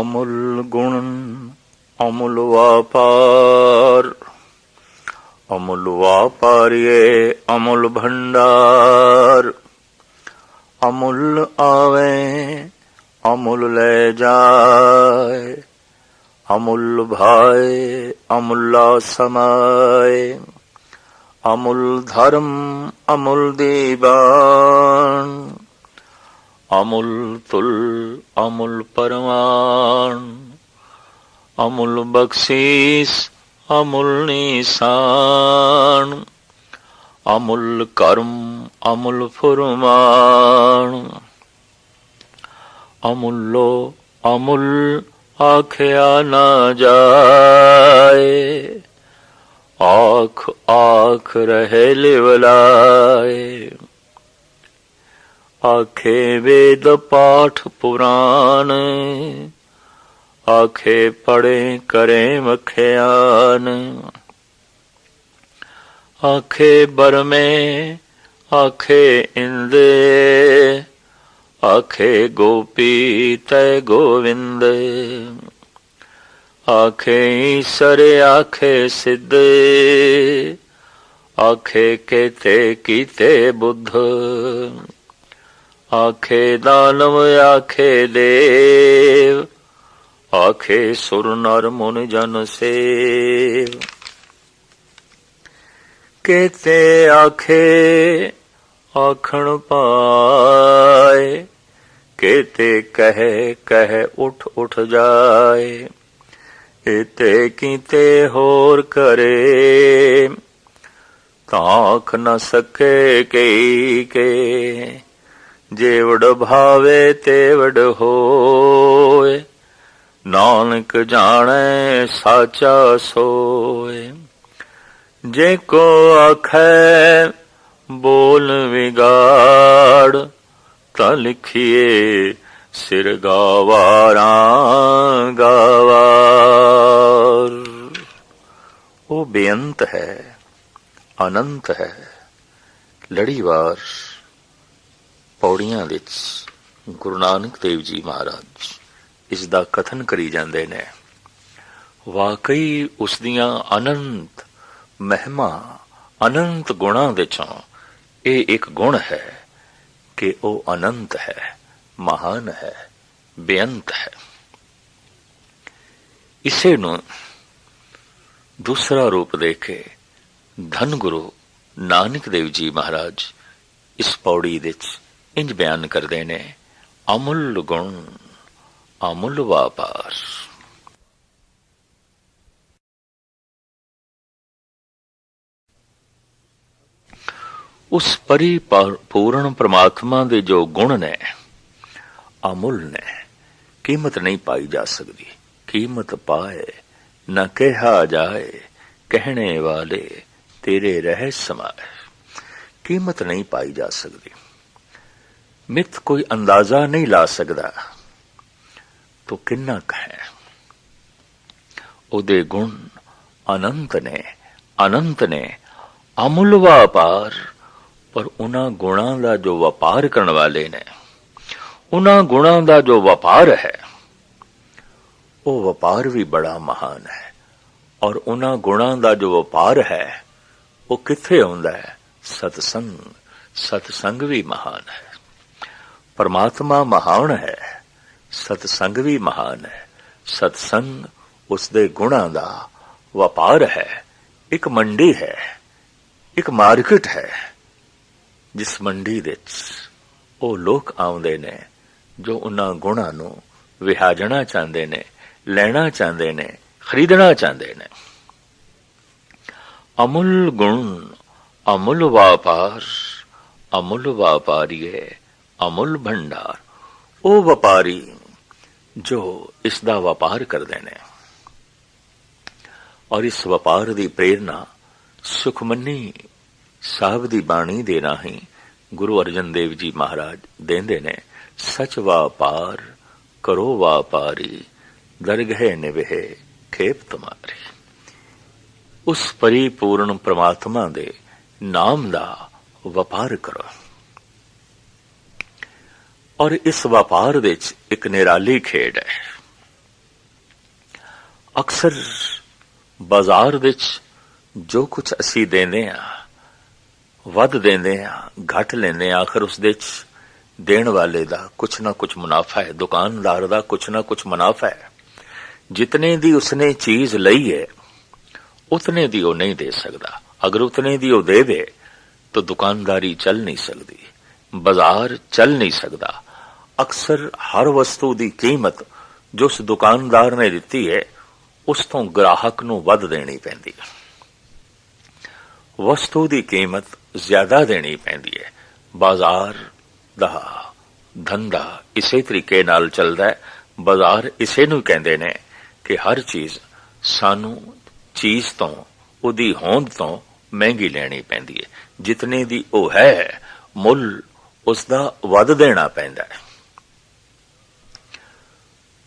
ਅਮੁੱਲ ਗੁਣ, ਅਮੁੱਲ ਵਾਪਾਰ। ਅਮੁੱਲ ਵਾਪਾਰੀਏ, ਅਮੁੱਲ ਭੰਡਾਰ। ਅਮੁੱਲ ਆਵੇ, ਅਮੁੱਲ ਲੈ ਜਾਏ। ਅਮੁੱਲ ਭਾਏ, ਅਮੁੱਲਾ ਸਮਾਏ। ਅਮੁੱਲ ਧਰਮ, ਅਮੁੱਲ ਦੀਵਾਨ। ਅਮੁੱਲ ਤੁਲ, ਅਮੁੱਲ ਪਰਮਾਨ ਅਮੁੱਲ ਬਖਸ਼ੀਸ, ਅਮੁੱਲ ਨਿਸ਼ਾਨ, ਅਮੁੱਲ ਕਰਮ, ਅਮੁੱਲ ਫੁਰਮਾਨ, ਅਮੁੱਲੋ ਅਮੁੱਲ ਆਖਿਆ ਨਾ ਜਾਏ, ਆਖ ਆਖ ਰਹੇ ਲਿਵਲਾਏ। ਆਖੇ ਵੇਦ ਪਾਠ ਪੁਰਾਣ, ਆਖੇ ਪੜੇ ਕਰੇ ਮਖਿਆਨ ਆਖੇ ਬਰਮੇ, ਆਖੇ ਇੰਦੇ, ਆਖੇ ਗੋਪੀ ਤੈ ਗੋਵਿੰਦ। ਆਖੇ ਈਸ਼ਰ, ਆਖੇ ਸਿੱਧ, ਆਖੇ ਕੇਤੇ ਕੀਤੇ ਬੁੱਧ। ਆਖੇ ਦਾਨਵ, ਆਖੇ ਦੇਵ, ਆਖੇ ਸੁਰ ਨਰ ਮੁਨ ਜਨ ਸੇਵ। ਕੇਤੇ ਆਖੇ ਆਖਣ ਪਾਏ, ਕੇਤੇ ਕਹੇ ਕਹੇ ਉਠ ਉਠ ਜਾਏ। ਇਤੇ ਕੀਤੇ ਹੋਰ ਕਰੇ, ਤਾਂ ਤਾਖ ਨ ਸਕੇ ਕਈ ਕੇ। ਜੇਵੜ ਭਾਵੇ ਤੇਵੜ ਹੋਏ, ਨਾਨਕ ਜਾਣੈ ਸਾਚਾ ਸੋਏ। ਜੇ ਕੋ ਆਖੈ ਬੋਲ ਵਿਗਾੜ, ਤਾਂ ਲਿਖੀਏ ਸਿਰ ਗਾਵਾਰਾਂ ਗਾਵਾਰ। ਉਹ ਬੇਅੰਤ ਹੈ, ਅਨੰਤ ਹੈ, ਲੜੀਵਾਰ। ਪੌੜੀਆਂ ਵਿੱਚ ਗੁਰੂ ਨਾਨਕ ਦੇਵ ਜੀ ਮਹਾਰਾਜ ਇਸ ਦਾ ਕਥਨ ਕਰੀ ਜਾਂਦੇ ਨੇ। ਵਾਕਈ ਉਸ ਦੀਆਂ ਅਨੰਤ ਮਹਿਮਾ, ਅਨੰਤ ਗੁਣਾਂ ਵਿੱਚੋਂ ਇਹ ਇੱਕ ਗੁਣ ਹੈ ਕਿ ਉਹ ਅਨੰਤ ਹੈ, ਮਹਾਨ ਹੈ, ਬੇਅੰਤ ਹੈ। ਇਸੇ ਨੂੰ ਦੂਸਰਾ ਰੂਪ ਦੇ ਕੇ ਧੰਨ ਗੁਰੂ ਨਾਨਕ ਦੇਵ ਜੀ ਮਹਾਰਾਜ ਇਸ ਪੌੜੀ ਵਿੱਚ ਇੰਜ ਬਿਆਨ ਕਰਦੇ ਨੇ, ਅਮੁੱਲ ਗੁਣ, ਅਮੁੱਲ ਵਾਪਾਰ। ਉਸ ਪਰਿਪੂਰਨ ਪ੍ਰਮਾਤਮਾ ਦੇ ਜੋ ਗੁਣ ਨੇ, ਅਮੁੱਲ ਨੇ, ਕੀਮਤ ਨਹੀਂ ਪਾਈ ਜਾ ਸਕਦੀ। ਕੀਮਤ ਪਾਏ, ਨਾ ਕਿਹਾ ਜਾਏ, ਕਹਿਣੇ ਵਾਲੇ ਤੇਰੇ ਰਹਿ ਸਮਾਏ। ਕੀਮਤ ਨਹੀਂ ਪਾਈ ਜਾ ਸਕਦੀ। ਮਿੱਥ ਕੋਈ ਅੰਦਾਜ਼ਾ ਨਹੀਂ ਲਾ ਸਕਦਾ। ਤੋ ਕਿੰਨਾ ਕਹੇ ਉਹਦੇ ਗੁਣ ਅਨੰਤ ਨੇ ਅਨੰਤ ਨੇ, ਅਮੁੱਲ ਵਪਾਰ, ਪਰ ਉਹਨਾਂ ਗੁਣਾਂ ਦਾ ਜੋ ਵਪਾਰ ਕਰਨ ਵਾਲੇ ਨੇ, ਉਹਨਾਂ ਗੁਣਾਂ ਦਾ ਜੋ ਵਪਾਰ ਹੈ, ਉਹ ਵਪਾਰ ਵੀ ਬੜਾ ਮਹਾਨ ਹੈ। ਔਰ ਉਹਨਾਂ ਗੁਣਾਂ ਦਾ ਜੋ ਵਪਾਰ ਹੈ, ਉਹ ਕਿੱਥੇ ਹੁੰਦਾ ਹੈ? ਸਤਸੰਗ ਸਤਸੰਗ ਵੀ ਮਹਾਨ ਹੈ। ਪਰਮਾਤਮਾ ਮਹਾਨ ਹੈ, ਸਤਸੰਗ ਵੀ ਮਹਾਨ ਹੈ, ਸਤਸੰਗ ਉਸ ਦੇ ਗੁਣਾਂ ਦਾ ਵਪਾਰ ਹੈ, ਇੱਕ ਮੰਡੀ ਹੈ, ਇੱਕ ਮਾਰਕੀਟ ਹੈ, ਜਿਸ ਮੰਡੀ ਵਿੱਚ ਉਹ ਲੋਕ ਆਉਂਦੇ ਨੇ, ਜੋ ਉਹਨਾਂ ਗੁਣਾਂ ਨੂੰ ਵਿਹਾਜਣਾ ਚਾਹੁੰਦੇ ਨੇ, ਲੈਣਾ ਚਾਹੁੰਦੇ ਨੇ, ਖਰੀਦਣਾ ਚਾਹੁੰਦੇ ਨੇ। ਅਮੁੱਲ ਗੁਣ, ਅਮੁੱਲ ਵਪਾਰ, ਅਮੁੱਲ ਵਪਾਰੀਏ ਅਮੁੱਲ ਭੰਡਾਰ। ਉਹ ਵਪਾਰੀ ਜੋ ਇਸ ਦਾ ਵਪਾਰ ਕਰਦੇ ਨੇ। ਔਰ ਇਸ ਵਪਾਰ ਦੀ ਪ੍ਰੇਰਣਾ ਸੁਖਮਨੀ ਸਾਹਿਬ ਦੀ ਬਾਣੀ ਦੇ ਰਾਹੀਂ ਗੁਰੂ ਅਰਜਨ ਦੇਵ ਜੀ ਮਹਾਰਾਜ ਦਿੰਦੇ ਨੇ, ਸਚ ਵਾਪਾਰ ਕਰੋ ਵਾਪਾਰੀ, ਦਰਗਹਿ ਨਿਵਹਿ ਖੇਪ ਤੁਮਾਰੀ। ਉਸ ਪਰਿਪੂਰਨ ਪ੍ਰਮਾਤਮਾ ਦੇ ਨਾਮ ਦਾ ਵਪਾਰ ਕਰੋ। ਔਰ ਇਸ ਵਪਾਰ ਵਿੱਚ ਇੱਕ ਨਿਰਾਲੀ ਖੇਡ ਹੈ। ਅਕਸਰ ਬਾਜ਼ਾਰ ਵਿੱਚ ਜੋ ਕੁਝ ਅਸੀਂ ਦਿੰਦੇ ਆ ਵੱਧ ਦਿੰਦੇ ਆ ਘੱਟ ਲੈਂਦੇ ਆ ਆਖਰ ਉਸ ਦੇ ਵਿੱਚ ਦੇਣ ਵਾਲੇ ਦਾ ਕੁਛ ਨਾ ਕੁਛ ਮੁਨਾਫਾ ਹੈ, ਦੁਕਾਨਦਾਰ ਦਾ ਕੁਛ ਨਾ ਕੁਛ ਮੁਨਾਫਾ ਹੈ। ਜਿਤਨੇ ਦੀ ਉਸਨੇ ਚੀਜ਼ ਲਈ ਹੈ, ਉਤਨੇ ਦੀ ਉਹ ਨਹੀਂ ਦੇ ਸਕਦਾ। ਅਗਰ ਉਤਨੇ ਦੀ ਉਹ ਦੇ ਦੇ, ਤਾਂ ਦੁਕਾਨਦਾਰੀ ਚੱਲ ਨਹੀਂ ਸਕਦੀ, ਬਾਜ਼ਾਰ ਚੱਲ ਨਹੀਂ ਸਕਦਾ। ਅਕਸਰ ਹਰ ਵਸਤੂ ਦੀ ਕੀਮਤ ਜੋ ਉਸ ਦੁਕਾਨਦਾਰ ਨੇ ਦਿੱਤੀ ਹੈ, ਉਸ ਤੋਂ ਗ੍ਰਾਹਕ ਨੂੰ ਵੱਧ ਦੇਣੀ ਪੈਂਦੀ ਹੈ। ਵਸਤੂ ਦੀ ਕੀਮਤ ਜ਼ਿਆਦਾ ਦੇਣੀ ਪੈਂਦੀ ਹੈ। ਬਾਜ਼ਾਰ ਦਾ ਧੰਦਾ ਇਸੇ ਤਰੀਕੇ ਨਾਲ ਚੱਲਦਾ ਹੈ। ਬਾਜ਼ਾਰ ਇਸੇ ਨੂੰ ਕਹਿੰਦੇ ਨੇ ਕਿ ਹਰ ਚੀਜ਼ ਸਾਨੂੰ ਚੀਜ਼ ਤੋਂ, ਉਹਦੀ ਹੋਂਦ ਤੋਂ ਮਹਿੰਗੀ ਲੈਣੀ ਪੈਂਦੀ ਹੈ। ਜਿਤਨੇ ਦੀ ਉਹ ਹੈ, ਮੁੱਲ ਉਸ ਦਾ ਵੱਧ ਦੇਣਾ ਪੈਂਦਾ ਹੈ।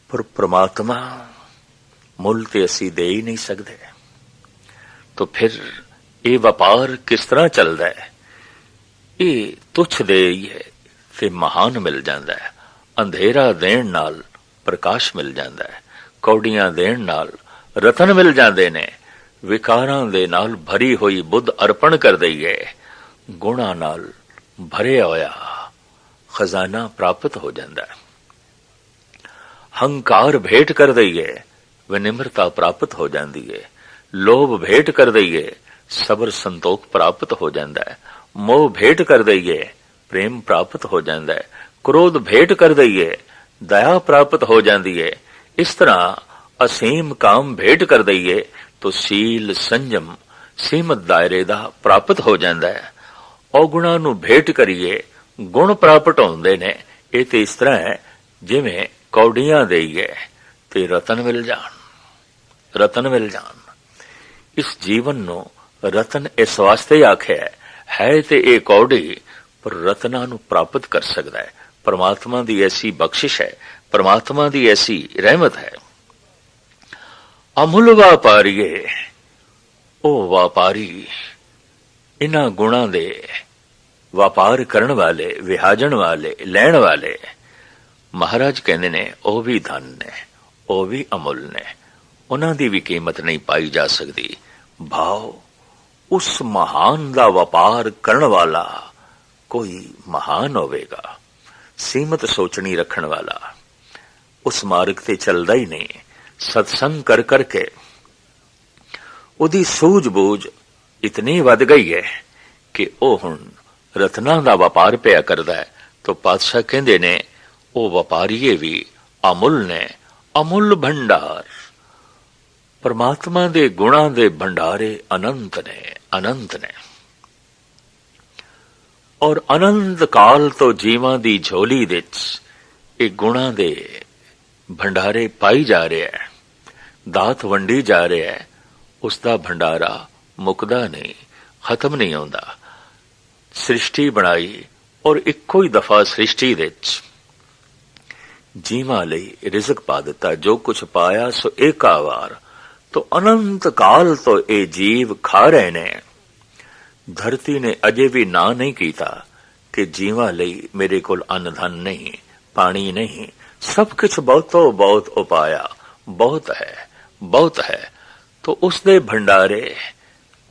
ਪਰ ਪ੍ਰਮਾਤਮਾ ਮੁੱਲ ਤੇ ਅਸੀਂ ਦੇ ਹੀ ਨਹੀਂ ਸਕਦੇ। ਤਾਂ ਫਿਰ ਇਹ ਵਪਾਰ ਕਿਸ ਤਰ੍ਹਾਂ ਚੱਲਦਾ ਹੈ? ਇਹ ਤੁਛ ਦੇ ਹੀ ਹੈ ਤੇ ਮਹਾਨ ਮਿਲ ਜਾਂਦਾ ਹੈ। ਅੰਧੇਰਾ ਦੇਣ ਨਾਲ ਪ੍ਰਕਾਸ਼ ਮਿਲ ਜਾਂਦਾ ਹੈ। ਕੌਡੀਆਂ ਦੇਣ ਨਾਲ ਰਤਨ ਮਿਲ ਜਾਂਦੇ ਨੇ। ਵਿਕਾਰਾਂ ਦੇ ਨਾਲ ਭਰੀ ਹੋਈ ਬੁੱਧ ਅਰਪਣ ਕਰ ਦਈ ਹੈ। ਗੁਣਾ ਨਾਲ ਭਰਿਆ ਹੋਇਆ ਖਜ਼ਾਨਾ ਪ੍ਰਾਪਤ ਹੋ ਜਾਂਦਾ ਹੈ। ਹੰਕਾਰ ਭੇਟ ਕਰ ਦਈਏ, ਵਿਨਿਮਰਤਾ ਪ੍ਰਾਪਤ ਹੋ ਜਾਂਦੀ ਹੈ ਲੋਭ ਭੇਟ ਕਰ ਦਈਏ, ਸਬਰ ਸੰਤੋਖ ਪ੍ਰਾਪਤ ਹੋ ਜਾਂਦਾ ਹੈ ਮੋਹ ਭੇਟ ਕਰ ਦਈਏ, ਪ੍ਰੇਮ ਪ੍ਰਾਪਤ ਹੋ ਜਾਂਦਾ ਹੈ ਕ੍ਰੋਧ ਭੇਟ ਕਰ ਦਈਏ, ਦਇਆ ਪ੍ਰਾਪਤ ਹੋ ਜਾਂਦੀ ਹੈ ਇਸ ਤਰ੍ਹਾਂ ਅਸੀਮ ਕਾਮ ਭੇਟ ਕਰ ਦਈਏ, ਤਾਂ ਸੀਲ ਸੰਜਮ, ਸੀਮਤ ਦਾਇਰੇ ਦਾ ਪ੍ਰਾਪਤ ਹੋ ਜਾਂਦਾ ਹੈ ਔਗੁਣਾ ਨੂੰ ਭੇਟ ਕਰੀਏ, ਗੁਣ ਪ੍ਰਾਪਤ ਹੁੰਦੇ ਨੇ। ਇਹ ਤੇ ਇਸ ਤਰ੍ਹਾਂ ਹੈ, ਜਿਵੇਂ ਕੌਡੀਆਂ ਦੇਈਏ ਤੇ ਰਤਨ ਮਿਲ ਜਾਣ ਰਤਨ ਮਿਲ ਜਾਣ। ਇਸ ਜੀਵਨ ਨੂੰ ਰਤਨ ਇਸ ਵਾਸਤੇ ਆਖਿਆ ਹੈ, ਤੇ ਇਹ ਕੌਡੀ ਪਰ ਰਤਨਾਂ ਨੂੰ ਪ੍ਰਾਪਤ ਕਰ ਸਕਦਾ ਹੈ। ਪਰਮਾਤਮਾ ਦੀ ਐਸੀ ਬਖਸ਼ਿਸ਼ ਹੈ ਪਰਮਾਤਮਾ ਦੀ ਐਸੀ ਰਹਿਮਤ ਹੈ। ਅਮੁੱਲ ਵਪਾਰੀਏ ਉਹ ਵਪਾਰੀ ਇਹਨਾਂ ਗੁਣਾਂ ਦੇ ਵਪਾਰ ਕਰਨ ਵਾਲੇ ਵਿਹਾਜਣ ਵਾਲੇ ਲੈਣ ਵਾਲੇ ਮਹਾਰਾਜ ਕਹਿੰਦੇ ਨੇ, ਉਹ ਵੀ ਧਨ ਨੇ, ਉਹ ਵੀ ਅਮੁੱਲ ਨੇ। ਉਹਨਾਂ ਦੀ ਵੀ ਕੀਮਤ ਨਹੀਂ ਪਾਈ ਜਾ ਸਕਦੀ। ਭਾਵ ਉਸ ਮਹਾਨ ਦਾ ਵਪਾਰ ਕਰਨ ਵਾਲਾ ਕੋਈ ਮਹਾਨ ਹੋਵੇਗਾ, ਸੀਮਤ ਸੋਚਣੀ ਰੱਖਣ ਵਾਲਾ। ਉਸ ਮਾਰਗ ਤੇ ਚੱਲਦਾ ਹੀ ਨਹੀਂ, ਸਤਸੰਗ ਕਰ ਕਰਕੇ। ਉਹਦੀ ਸੂਝ-ਬੂਝ ਇਤਨੀ ਵੱਧ ਗਈ ਹੈ ਕਿ ਉਹ ਹੁਣ ਰਤਨਾਂ ਦਾ ਵਪਾਰ ਪਿਆ ਕਰਦਾ ਹੈ। ਤਾਂ ਪਾਤਸ਼ਾਹ ਕਹਿੰਦੇ ਨੇ ਉਹ ਵਪਾਰੀਏ ਵੀ ਅਮੁੱਲ ਨੇ, ਅਮੁੱਲ ਭੰਡਾਰ। ਪਰਮਾਤਮਾ ਦੇ ਗੁਣਾਂ ਦੇ ਭੰਡਾਰੇ ਅਨੰਤ ਨੇ ਅਨੰਤ ਨੇ। ਔਰ ਅਨੰਤ ਕਾਲ ਤੋਂ ਜੀਵਾਂ ਦੀ ਝੋਲੀ ਵਿੱਚ ਇਹ ਗੁਣਾਂ ਦੇ ਭੰਡਾਰੇ ਪਾਈ ਜਾ ਰਿਹਾ ਹੈ, ਦਾਤ ਵੰਡੀ ਜਾ ਰਿਹਾ ਹੈ ਉਸ ਦਾ ਭੰਡਾਰਾ ਮੁਕਦਾ ਨਹੀਂ, ਖਤਮ ਨਹੀਂ ਹੁੰਦਾ ਸ੍ਰਿਸ਼ਟੀ ਬਣਾਈ ਔਰ ਇੱਕੋ ਹੀ ਦਫਾ ਸ੍ਰਿਸ਼ਟੀ ਵਿੱਚ ਜੀਵਾਂ ਲਈ ਰਿਜ਼ਕ ਪਾ ਦਿੱਤਾ, ਜੋ ਕੁਝ ਪਾਇਆ ਸੋ ਏਕਾ ਵਾਰ ਤੋ ਅਨੰਤ ਕਾਲ ਤੋਂ ਇਹ ਜੀਵ ਖਾ ਰਹੇ ਨੇ। ਧਰਤੀ ਨੇ ਅਜੇ ਵੀ ਨਾ ਨਹੀਂ ਕੀਤਾ ਕਿ ਜੀਵਾਂ ਲਈ ਮੇਰੇ ਕੋਲ ਅੰਨ ਧਨ ਨਹੀਂ, ਪਾਣੀ ਨਹੀਂ। ਸਭ ਕੁਝ ਬਹੁਤੋ ਬਹੁਤ ਉਪਾਇਆ, ਬਹੁਤ ਹੈ ਬਹੁਤ ਹੈ। ਤੋ ਉਸ ਦੇ ਭੰਡਾਰੇ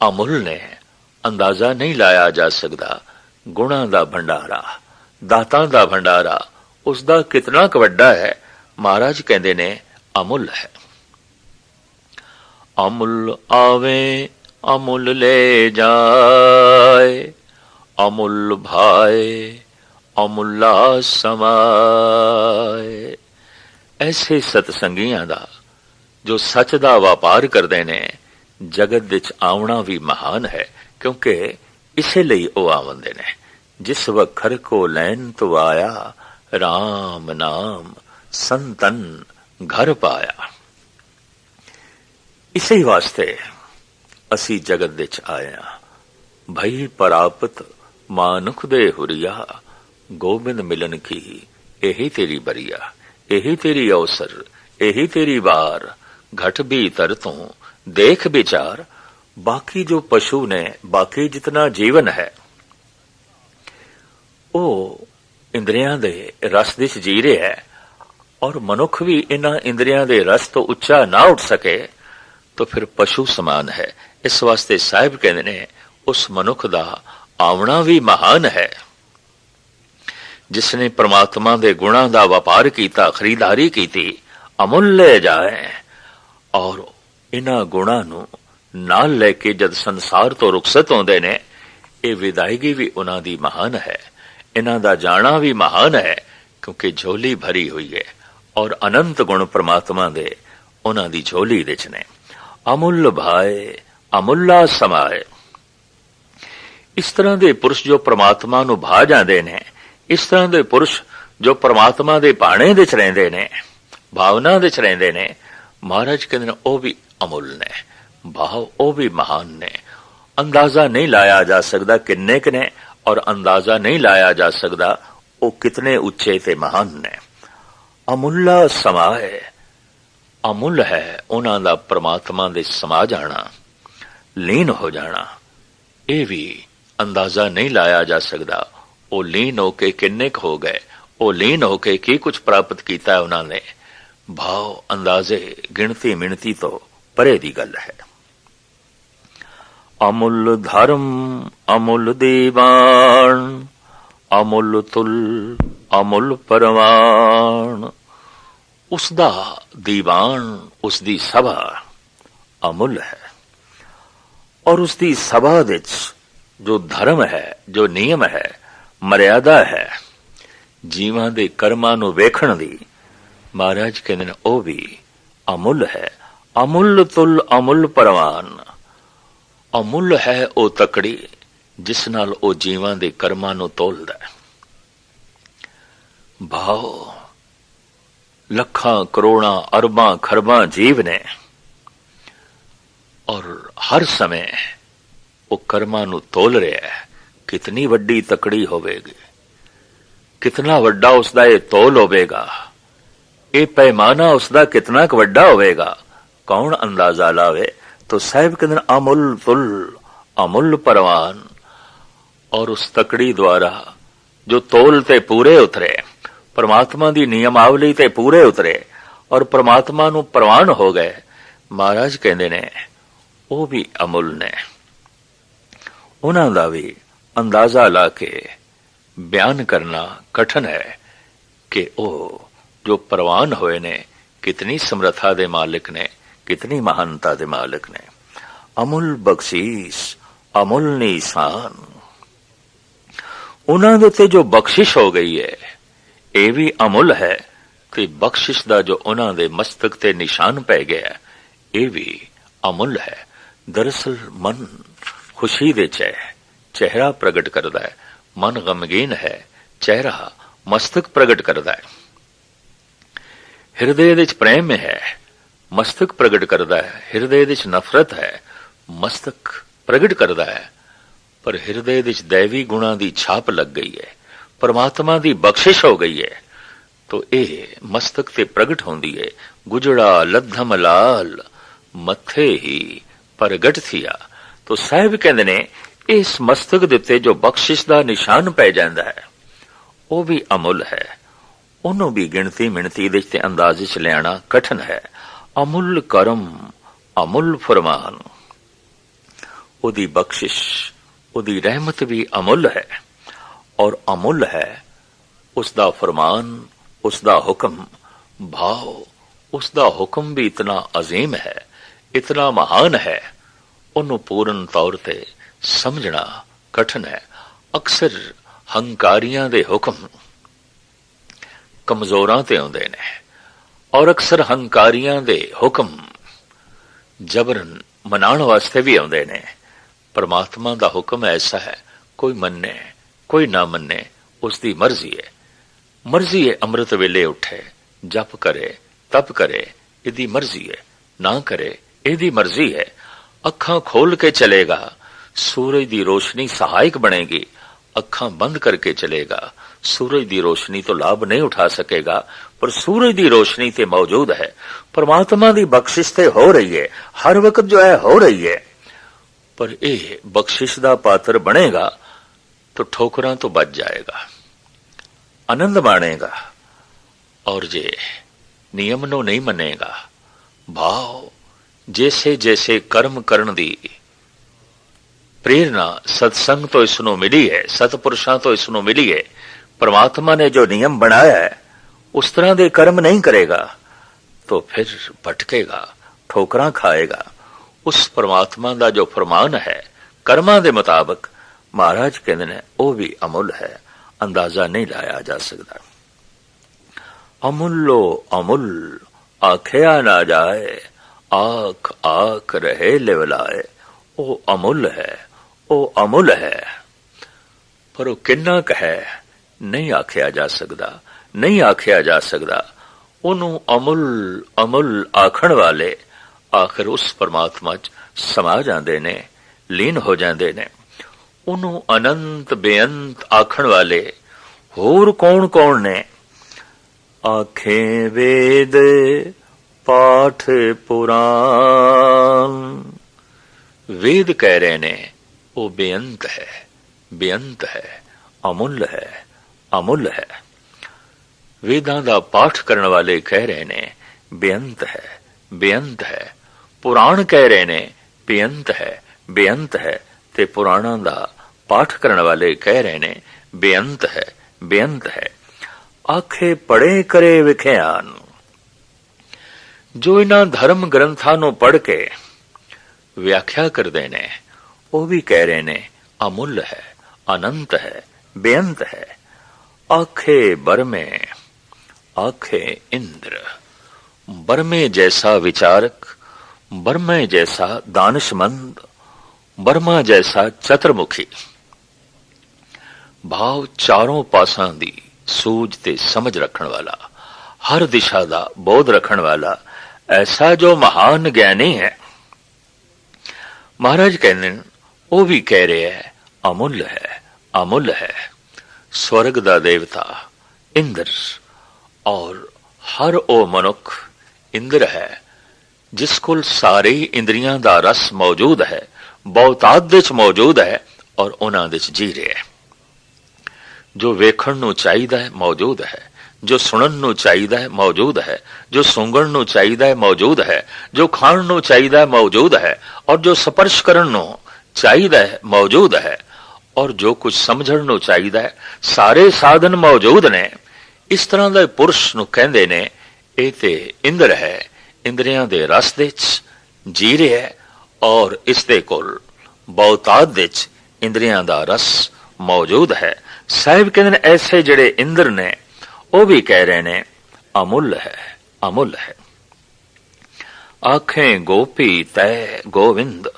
ਅਮੁੱਲ ਨੇ, ਅੰਦਾਜ਼ਾ ਨਹੀਂ ਲਾਇਆ ਜਾ ਸਕਦਾ। ਗੁਣਾਂ ਦਾ ਭੰਡਾਰਾ, ਦਾਤਾਂ ਦਾ ਭੰਡਾਰਾ ਉਸ ਦਾ ਕਿਤਨਾ ਕੁ ਵੱਡਾ ਹੈ, ਮਹਾਰਾਜ ਕਹਿੰਦੇ ਨੇ, ਅਮੁੱਲ ਹੈ। ਅਮੁੱਲ ਆਵੇ, ਅਮੁੱਲ ਲੈ ਜਾਏ, ਅਮੁੱਲ ਭਾਏ, ਅਮੁੱਲਾ ਸਮਾਏ। ਐਸੇ ਸਤਸੰਗੀਆਂ ਦਾ, ਜੋ ਸੱਚ ਦਾ ਵਪਾਰ ਕਰਦੇ ਨੇ, ਜਗਤ ਵਿੱਚ ਆਉਣਾ ਵੀ ਮਹਾਨ ਹੈ, ਕਿਉਂਕਿ ਇਸੇ ਲਈ ਉਹ ਆਵੰਦੇ ਨੇ। ਜਿਸ ਵਖਰ ਕੋ ਲੈਨ ਤੋ ਆਇਆ RAM ਨਾਮ ਸੰਤਨ ਘਰ ਪਾਇਆ। ਇਸੇ ਵਾਸਤੇ ਅਸੀਂ ਜਗਤ ਵਿੱਚ ਆਏ ਹਾਂ। ਭਈ ਪ੍ਰਾਪਤ ਮਾਨੁਖ ਦੇ ਹੁਰੀਆ, ਗੋਬਿੰਦ ਮਿਲਨ ਕੀ, ਇਹੀ ਤੇਰੀ ਬਰੀਆ, ਇਹੀ ਤੇਰੀ ਅਵਸਰ, ਇਹੀ ਤੇਰੀ ਵਾਰ, ਘਟ ਭੀਤਰ ਤੋਂ, ਦੇਖ ਵਿਚਾਰ, ਬਾਕੀ ਜੋ ਪਸ਼ੂ ਨੇ, ਬਾਕੀ ਜਿਤਨਾ ਜੀਵਨ ਹੈ, ਉਹ ਇੰਦਰੀਆਂ ਦੇ ਰਸ ਵਿੱਚ ਜੀ ਰਿਹਾ ਹੈ। ਔਰ ਮਨੁੱਖ ਵੀ ਇਹਨਾਂ ਇੰਦਰੀਆਂ ਦੇ ਰਸ ਤੋਂ ਉੱਚਾ ਨਾ ਉੱਠ ਸਕੇ, ਤਾਂ ਫਿਰ ਪਸ਼ੂ ਸਮਾਨ ਹੈ। ਇਸ ਵਾਸਤੇ ਸਾਹਿਬ ਕਹਿੰਦੇ ਨੇ, ਉਸ ਮਨੁੱਖ ਦਾ ਆਵਣਾ ਵੀ ਮਹਾਨ ਹੈ। ਜਿਸ ਨੇ ਪ੍ਰਮਾਤਮਾ ਦੇ ਗੁਣਾਂ ਦਾ ਵਪਾਰ ਕੀਤਾ ਖਰੀਦਾਰੀ ਕੀਤੀ, ਅਮੁੱਲੇ ਜਾਏ, ਔਰ ਇਹਨਾਂ ਗੁਣਾਂ ਨੂੰ ਨਾਲ ਲੈ ਕੇ ਜਦ ਸੰਸਾਰ ਤੋਂ ਰੁਖਸਤ ਹੁੰਦੇ ਨੇ, ਇਹ ਵਿਦਾਇਗੀ ਵੀ ਉਹਨਾਂ ਦੀ ਮਹਾਨ ਹੈ। ਇਹਨਾਂ ਦਾ ਜਾਣਾ ਵੀ ਮਹਾਨ ਹੈ, ਕਿਉਂਕਿ ਝੋਲੀ ਭਰੀ ਹੋਈ ਹੈ ਔਰ ਅਨੰਤ ਗੁਣ ਪ੍ਰਮਾਤਮਾ ਦੇ ਉਹਨਾਂ ਦੀ ਝੋਲੀ ਵਿੱਚ ਨੇ। ਅਮੁੱਲ ਭਾਏ, ਅਮੁੱਲਾ ਸਮਾਏ। ਇਸ ਤਰ੍ਹਾਂ ਦੇ ਪੁਰਸ਼ ਜੋ ਪ੍ਰਮਾਤਮਾ ਨੂੰ ਭਾ ਜਾਂਦੇ ਨੇ, ਇਸ ਤਰ੍ਹਾਂ ਦੇ ਪੁਰਸ਼ ਜੋ ਪ੍ਰਮਾਤਮਾ ਦੇ ਬਾਣੇ ਵਿੱਚ ਰਹਿੰਦੇ ਨੇ, ਭਾਵਨਾ ਵਿੱਚ ਰਹਿੰਦੇ ਨੇ, ਮਹਾਰਾਜ ਕਹਿੰਦੇ ਨੇ, ਉਹ ਵੀ ਅਮੁੱਲ ਨੇ, ਭਾਵ ਉਹ ਵੀ ਮਹਾਨ ਨੇ। ਅੰਦਾਜ਼ਾ ਨਹੀਂ ਲਾਇਆ ਜਾ ਸਕਦਾ ਕਿੰਨੇ ਕੁ ਨੇ ਔਰ ਅੰਦਾਜ਼ਾ ਨਹੀਂ ਲਾਇਆ ਜਾ ਸਕਦਾ ਉਹ ਕਿਤਨੇ ਉੱਚੇ ਤੇ ਮਹਾਨ ਨੇ। ਅਮੁੱਲਾ ਸਮਾਏ ਅਮੁੱਲ ਹੈ ਉਹਨਾਂ ਦਾ ਪ੍ਰਮਾਤਮਾ ਦੇ ਸਮਾ ਜਾਣਾ। ਲੀਨ ਹੋ ਜਾਣਾ। ਇਹ ਵੀ ਅੰਦਾਜ਼ਾ ਨਹੀਂ ਲਾਇਆ ਜਾ ਸਕਦਾ। ਉਹ ਲੀਨ ਹੋ ਕੇ ਕਿੰਨੇ ਕੁ ਹੋ ਗਏ। ਉਹ ਲੀਨ ਹੋ ਕੇ ਕੀ ਕੁਝ ਪ੍ਰਾਪਤ ਕੀਤਾ ਉਹਨਾਂ ਨੇ। ਭਾਵ ਅੰਦਾਜ਼ੇ ਗਿਣਤੀ ਮਿਣਤੀ ਤੋਂ ਪਰੇ ਦੀ ਗੱਲ ਹੈ। ਅਮੁੱਲ ਧਰਮ ਅਮੁੱਲ ਦੀਵਾਨ ਅਮੁੱਲ ਤੁਲ ਅਮੁੱਲ ਪਰਵਾਨ ਉਸ ਦਾ ਦੀਵਾਨ ਉਸ ਦੀ ਸਭਾ ਅਮੁੱਲ ਹੈ ਔਰ ਉਸ ਦੀ ਸਭਾ ਵਿੱਚ ਜੋ ਧਰਮ ਹੈ ਜੋ ਨਿਯਮ ਹੈ ਮਰਿਆਦਾ ਹੈ ਜੀਵਾਂ ਦੇ ਕਰਮਾਂ ਨੂੰ ਵੇਖਣ ਦੀ ਮਹਾਰਾਜ ਕਹਿੰਦੇ ਨੇ ਉਹ ਵੀ ਅਮੁੱਲ ਹੈ ਅਮੁੱਲ ਤੁਲ ਅਮੁੱਲ ਪਰਵਾਨ ਅਮੁੱਲ ਹੈ ਉਹ ਤਕੜੀ, ਜਿਸ ਨਾਲ ਉਹ ਜੀਵਾਂ ਦੇ ਕਰਮਾਂ ਨੂੰ ਤੋਲਦਾ ਹੈ। ਭਾਉ, ਲੱਖਾਂ, ਕਰੋੜਾਂ, ਅਰਬਾਂ, ਖਰਬਾਂ ਜੀਵ ਨੇ, ਔਰ ਹਰ ਸਮੇਂ ਉਹ ਕਰਮਾਂ ਨੂੰ ਤੋਲ ਰਿਹਾ ਹੈ। ਕਿਤਨੀ ਵੱਡੀ ਤਕੜੀ ਹੋਵੇਗੀ, ਕਿਤਨਾ ਵੱਡਾ ਉਸ ਦਾ ਇਹ ਤੋਲ ਹੋਵੇਗਾ, ਇਹ ਪੈਮਾਨਾ ਉਸ ਦਾ ਕਿਤਨਾ ਕੁ ਵੱਡਾ ਹੋਵੇਗਾ, ਕੌਣ ਅੰਦਾਜ਼ਾ ਲਾਵੇ? ਤੋ ਸਾਹਿਬ ਕਹਿੰਦੇ ਨੇ ਅਮੁੱਲ ਫੁੱਲ ਅਮੁੱਲ ਪਰਵਾਨ ਔਰ ਉਸ ਤਕੜੀ ਦੁਆਰਾ ਜੋ ਤੋਲ ਤੇ ਪੂਰੇ ਉਤਰੇ ਪਰਮਾਤਮਾ ਦੀ ਨਿਯਮਾਵਲੀ ਤੇ ਪੂਰੇ ਉਤਰੇ ਔਰ ਪਰਮਾਤਮਾ ਨੂੰ ਪ੍ਰਵਾਨ ਹੋ ਗਏ ਮਹਾਰਾਜ ਕਹਿੰਦੇ ਨੇ ਉਹ ਵੀ ਅਮੁੱਲ ਨੇ ਉਹਨਾਂ ਦਾ ਵੀ ਅੰਦਾਜ਼ਾ ਲਾ ਕੇ ਬਿਆਨ ਕਰਨਾ ਕਠਨ ਹੈ ਕਿ ਉਹ ਜੋ ਪ੍ਰਵਾਨ ਹੋਏ ਨੇ ਕਿਤਨੀ ਸਮਰੱਥਾ ਦੇ ਮਾਲਕ ਨੇ ਕਿਤਨੀ ਮਹਾਨਤਾ ਦੇ ਮਾਲਕ ਨੇ ਅਮੁੱਲ ਬਖਸ਼ੀਸ਼ ਅਮੁੱਲ ਨਿਸ਼ਾਨ ਉਹਨਾਂ ਦੇ ਤੇ ਜੋ ਬਖਸ਼ਿਸ਼ ਹੋ ਗਈ ਹੈ ਇਹ ਵੀ ਅਮੁੱਲ ਹੈ ਕਿ ਬਖਸ਼ਿਸ਼ ਦਾ ਜੋ ਉਹਨਾਂ ਦੇ ਮਸਤਕ ਤੇ ਨਿਸ਼ਾਨ ਪੈ ਗਿਆ ਇਹ ਵੀ ਅਮੁੱਲ ਹੈ ਦਰਅਸਲ ਮਨ ਖੁਸ਼ੀ ਦੇ ਚ ਹੈ ਚਿਹਰਾ ਪ੍ਰਗਟ ਕਰਦਾ ਹੈ ਮਨ ਗਮਗੀਨ ਹੈ ਚਿਹਰਾ ਮਸਤਕ ਪ੍ਰਗਟ ਕਰਦਾ ਹੈ ਹਿਰਦੇ ਵਿੱਚ ਪ੍ਰੇਮ ਹੈ ਮਸਤਕ ਪ੍ਰਗਟ ਕਰਦਾ ਹੈ। ਹਿਰਦੇ ਵਿੱਚ ਨਫ਼ਰਤ ਹੈ, ਮਸਤਕ ਪ੍ਰਗਟ ਕਰਦਾ ਹੈ। ਪਰ ਹਿਰਦੇ ਵਿੱਚ ਦੇਵੀ ਗੁਣਾ ਦੀ ਛਾਪ ਲੱਗ ਗਈ ਹੈ, ਪਰਮਾਤਮਾ ਦੀ ਬਖਸ਼ਿਸ਼ ਹੋ ਗਈ ਹੈ। ਤੋ ਇਹ ਮਸਤਕ ਤੇ ਪ੍ਰਗਟ ਹੁੰਦੀ ਹੈ, ਗੁਜੜਾ ਲੱਧਮ ਲਾਲ, ਮੱਥੇ ਹੀ ਪ੍ਰਗਟ ਥੀਆ। ਤੋ ਸਾਹਿਬ ਕਹਿੰਦੇ ਨੇ, ਇਸ ਮਸਤਕ ਦੇ ਉੱਤੇ ਜੋ ਬਖਸ਼ਿਸ਼ ਦਾ ਨਿਸ਼ਾਨ ਪੈ ਜਾਂਦਾ ਹੈ, ਉਹ ਵੀ ਅਮੁੱਲ ਹੈ। ਉਹਨੂੰ ਵੀ ਗਿਣਤੀ ਮਿਣਤੀ ਦੇ ਤੇ ਅੰਦਾਜ਼ੇ ਚ ਲਿਆਣਾ ਕਠਨ ਹੈ। ਅਮੁੱਲ ਕਰਮ, ਅਮੁੱਲ ਫਰਮਾਨ। ਉਹਦੀ ਬਖਸ਼ਿਸ਼, ਉਹਦੀ ਰਹਿਮਤ ਵੀ ਅਮੁੱਲ ਹੈ ਔਰ ਅਮੁੱਲ ਹੈ ਉਸ ਦਾ ਫਰਮਾਨ ਉਸ ਦਾ ਹੁਕਮ। ਭਾਵ ਉਸ ਦਾ ਹੁਕਮ ਵੀ ਇਤਨਾ ਅਜ਼ੀਮ ਹੈ, ਇਤਨਾ ਮਹਾਨ ਹੈ। ਉਹਨੂੰ ਪੂਰਨ ਤੌਰ ਤੇ ਸਮਝਣਾ ਕਠਨ ਹੈ। ਅਕਸਰ ਹੰਕਾਰੀਆਂ ਦੇ ਹੁਕਮ ਕਮਜ਼ੋਰਾਂ ਤੇ ਆਉਂਦੇ ਨੇ। ਔਰ ਅਕਸਰ ਹੰਕਾਰੀਆਂ ਦੇ ਹੁਕਮ ਜਬਰਨ ਮਨਾਉਣ ਵਾਸਤੇ ਵੀ ਆਉਂਦੇ ਨੇ। ਪਰਮਾਤਮਾ ਦਾ ਹੁਕਮ ਐਸਾ ਹੈ, ਕੋਈ ਮੰਨੇ, ਕੋਈ ਨਾ ਮੰਨੇ ਉਸ ਦੀ ਮਰਜ਼ੀ ਹੈ। ਮਰਜ਼ੀ ਹੈ ਅੰਮ੍ਰਿਤ ਵੇਲੇ ਉੱਠੇ, ਜਪ ਕਰੇ, ਤਪ ਕਰੇ, ਇਹਦੀ ਮਰਜ਼ੀ ਹੈ, ਨਾ ਕਰੇ, ਇਹਦੀ ਮਰਜ਼ੀ ਹੈ। ਅੱਖਾਂ ਖੋਲ ਕੇ ਚਲੇਗਾ, ਸੂਰਜ ਦੀ ਰੋਸ਼ਨੀ ਸਹਾਇਕ ਬਣੇਗੀ। ਅੱਖਾਂ ਬੰਦ ਕਰਕੇ ਚਲੇਗਾ, ਸੂਰਜ ਦੀ ਰੋਸ਼ਨੀ ਤੋਂ ਲਾਭ ਨਹੀਂ ਉਠਾ ਸਕੇਗਾ ਪਰ ਸੂਰਜ ਦੀ ਰੋਸ਼ਨੀ ਤੇ ਮੌਜੂਦ ਹੈ। ਪਰਮਾਤਮਾ ਦੀ ਬਖਸ਼ਿਸ਼ ਤੇ ਹੋ ਰਹੀ ਹੈ। ਹਰ ਵਕਤ ਜੋ ਹੈ, ਹੋ ਰਹੀ ਹੈ। ਪਰ ਇਹ ਬਖਸ਼ਿਸ਼ ਦਾ ਪਾਤਰ ਬਣੇਗਾ ਤਾਂ ਠੋਕਰਾਂ ਤੋਂ ਬਚ ਜਾਏਗਾ। ਆਨੰਦ ਮਾਣੇਗਾ। ਔਰ ਜੇ ਨਿਯਮ ਨੂੰ ਨਹੀਂ ਮੰਨੇਗਾ ਭਾਵ ਜੈਸੇ ਜੈਸੇ ਕਰਮ ਕਰਨ ਦੀ ਪ੍ਰੇਰਣਾ ਸਤਸੰਗ ਤੋਂ ਇਸ ਨੂੰ ਮਿਲੀ ਹੈ, ਸਤਪੁਰਸ਼ਾਂ ਤੋਂ ਇਸ ਨੂੰ ਮਿਲੀ ਹੈ। ਪਰਮਾਤਮਾ ਨੇ ਜੋ ਨਿਯਮ ਬਣਾਇਆ ਹੈ ਉਸ ਤਰ੍ਹਾਂ ਦੇ ਕਰਮ ਨਹੀਂ ਕਰੇਗਾ तो फिर भटकेगा ठोकरां खाएगा उस परमात्मा ਦਾ ਜੋ ਫਰਮਾਨ ਹੈ ਕਰਮਾਂ ਦੇ ਮੁਤਾਬਕ ਮਹਾਰਾਜ ਕਹਿੰਦੇ ਨੇ ਉਹ ਵੀ ਅਮੁੱਲ ਹੈ ਅੰਦਾਜ਼ਾ ਨਹੀਂ ਲਾਇਆ ਜਾ ਸਕਦਾ ਅਮੁੱਲੋ ਅਮੁੱਲ ਆਖਿਆ ਨਾ ਜਾਏ ਆਖ ਆਖ ਰਹੇ ਲਿਵਲਾਏ ਉਹ ਅਮੁੱਲ ਹੈ ਉਹ ਅਮੁੱਲ ਹੈ ਪਰ ਉਹ ਕਿੰਨਾ ਕੁ ਹੈ ਨਹੀਂ ਆਖਿਆ ਜਾ ਸਕਦਾ ਨਹੀਂ ਆਖਿਆ ਜਾ ਸਕਦਾ। ਉਹਨੂੰ ਅਮੁੱਲ ਅਮੁੱਲ ਆਖਣ ਵਾਲੇ ਆਖਰ ਉਸ ਪਰਮਾਤਮਾ 'ਚ ਸਮਾ ਜਾਂਦੇ ਨੇ, ਲੀਨ ਹੋ ਜਾਂਦੇ ਨੇ। ਉਹਨੂੰ ਅਨੰਤ ਬੇਅੰਤ ਆਖਣ ਵਾਲੇ ਹੋਰ ਕੌਣ-ਕੌਣ ਨੇ? ਆਖੇ ਵੇਦ, ਪਾਠ ਪੁਰਾਨ ਵੇਦ ਕਹਿ ਰਹੇ ਨੇ, ਉਹ ਬੇਅੰਤ ਹੈ ਬੇਅੰਤ ਹੈ, ਅਮੁੱਲ ਹੈ ਅਮੁੱਲ ਹੈ। ਵੇਦਾਂ ਦਾ ਪਾਠ ਕਰਨ ਵਾਲੇ ਕਹਿ ਰਹੇ ਨੇ, ਬੇਅੰਤ ਹੈ ਬੇਅੰਤ ਹੈ। ਪੁਰਾਣ ਕਹਿ ਰਹੇ ਨੇ, ਬੇਅੰਤ ਹੈ ਬੇਅੰਤ ਹੈ। ਤੇ ਪੁਰਾਣਾਂ ਦਾ ਪਾਠ ਕਰਨ ਵਾਲੇ ਕਹਿ ਰਹੇ ਨੇ, ਬੇਅੰਤ ਹੈ ਬੇਅੰਤ ਹੈ। ਆਖੇ ਪੜੇ ਕਰੇ ਵਿਖਿਆਨ। ਜੋ ਇਹਨਾਂ ਧਰਮ ਗ੍ਰੰਥਾਂ ਨੂੰ ਪੜ ਕੇ ਵਿਆਖਿਆ ਕਰਦੇ ਨੇ, ਉਹ ਵੀ ਕਹਿ ਰਹੇ ਨੇ, ਅਮੁੱਲ ਹੈ, ਅਨੰਤ ਹੈ, ਬੇਅੰਤ ਹੈ। ਆਖੇ ਬਰਮੇ। आखे इंद्र बर्मे जैसा विचारक बर्मे जैसा दानिशमंद बर्मा जैसा ਚਤਰਮੁਖੀ ਭਾਵ ਚਾਰੋਂ ਪਾਸਾਂ ਦੀ ਸੂਝ ਤੇ ਸਮਝ ਰੱਖਣ ਵਾਲਾ ਹਰ ਦਿਸ਼ਾ ਦਾ ਬੋਧ ਰੱਖਣ ਵਾਲਾ ਐਸਾ ਜੋ ਮਹਾਨ ਗਿਆਨੀ ਹੈ ਮਹਾਰਾਜ ਕਹਿੰਦੇ ਨੇ ਉਹ ਵੀ ਕਹਿ ਰਿਹਾ ਹੈ ਅਮੁੱਲ ਹੈ ਅਮੁੱਲ ਹੈ ਸਵਰਗ ਦਾ ਦੇਵਤਾ ਇੰਦਰ ਔਰ ਹਰ ਉਹ ਮਨੁੱਖ ਇੰਦਰ ਹੈ, ਜਿਸ ਕੋਲ ਸਾਰੇ ਇੰਦਰੀਆਂ ਦਾ ਰਸ ਮੌਜੂਦ ਹੈ, ਬਹੁਤਾਤ ਦੇ ਚ ਮੌਜੂਦ ਹੈ ਔਰ ਉਹਨਾਂ ਵਿੱਚ ਚ ਜੀ ਰਿਹਾ ਹੈ। ਜੋ ਵੇਖਣ ਨੂੰ ਚਾਹੀਦਾ ਹੈ, ਮੌਜੂਦ ਹੈ। ਜੋ ਸੁਣਨ ਨੂੰ ਚਾਹੀਦਾ ਹੈ, ਮੌਜੂਦ ਹੈ। ਜੋ ਸੁੰਗਣ ਨੂੰ ਚਾਹੀਦਾ ਹੈ, ਮੌਜੂਦ ਹੈ। ਜੋ ਖਾਣ ਨੂੰ ਚਾਹੀਦਾ ਹੈ, ਮੌਜੂਦ ਹੈ। ਔਰ ਜੋ ਸਪਰਸ਼ ਕਰਨ ਨੂੰ ਚਾਹੀਦਾ ਹੈ, ਮੌਜੂਦ ਹੈ। ਔਰ ਜੋ ਕੁਝ ਸਮਝਣ ਨੂੰ ਚਾਹੀਦਾ ਹੈ, ਸਾਰੇ ਸਾਧਨ ਮੌਜੂਦ ਨੇ। ਇਸ ਤਰ੍ਹਾਂ ਦਾ ਪੁਰਸ਼ ਨੂੰ ਕਹਿੰਦੇ ਨੇ, ਇਹ ਤੇ ਇੰਦਰ ਹੈ, ਇੰਦਰੀਆਂ ਦੇ ਰਸ ਦੇ ਚ ਜੀ ਰਿਹਾ ਹੈ ਔਰ ਇਸ ਦੇ ਕੋਲ ਬਹੁਤਾਤ ਦੇ ਚ ਇੰਦਰੀਆਂ ਦਾ ਰਸ ਮੌਜੂਦ ਹੈ। ਸਾਹਿਬ ਕਹਿੰਦੇ ਨੇ, ਐਸੇ ਜਿਹੜੇ ਇੰਦਰ ਨੇ, ਉਹ ਵੀ ਕਹਿ ਰਹੇ ਨੇ, ਅਮੁੱਲ ਹੈ ਅਮੁੱਲ ਹੈ। ਆਖੇ ਗੋਪੀ ਤੈ ਗੋਵਿੰਦ,